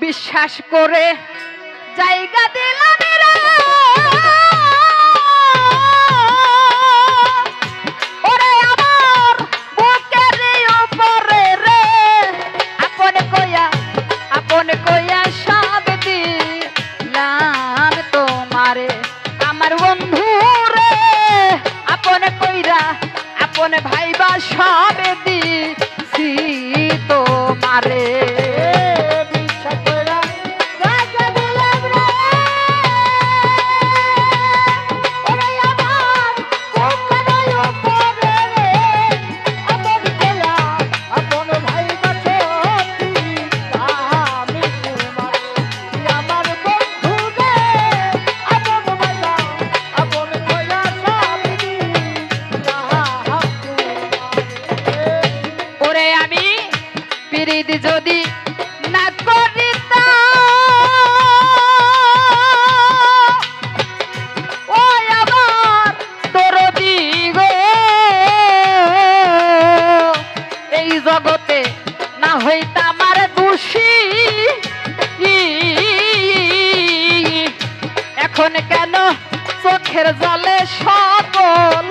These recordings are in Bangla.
বিশ্বাস করে জায়গা দিলাম আমার বন্ধু কইরা ভাইবা সব যদি না করিতা এই জগতে না হইতা আমার দোষী এখন কেন চোখের জলে সকল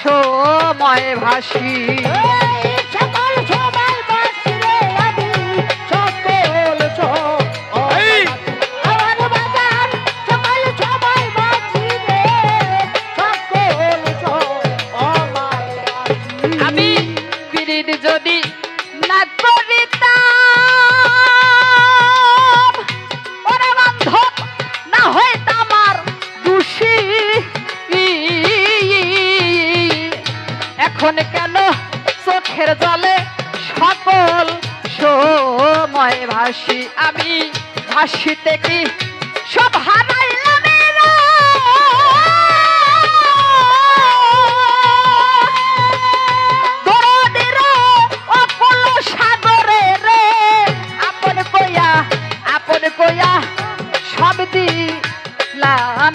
সময় ভাসি? এখন কেন চোখের জলে সকল সময় ভাসি আমি? ভাসিতে কি সব হারাইলাম আপন কইয়া সব দিলাম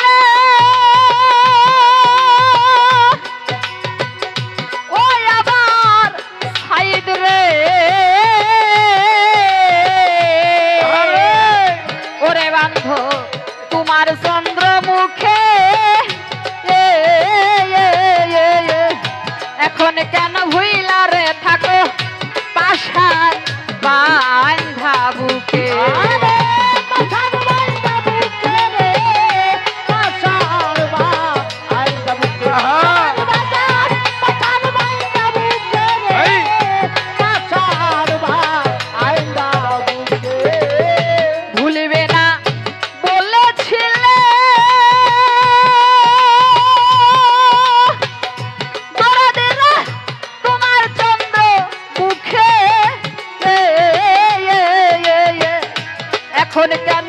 i lot of fun.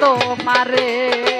তোমারে।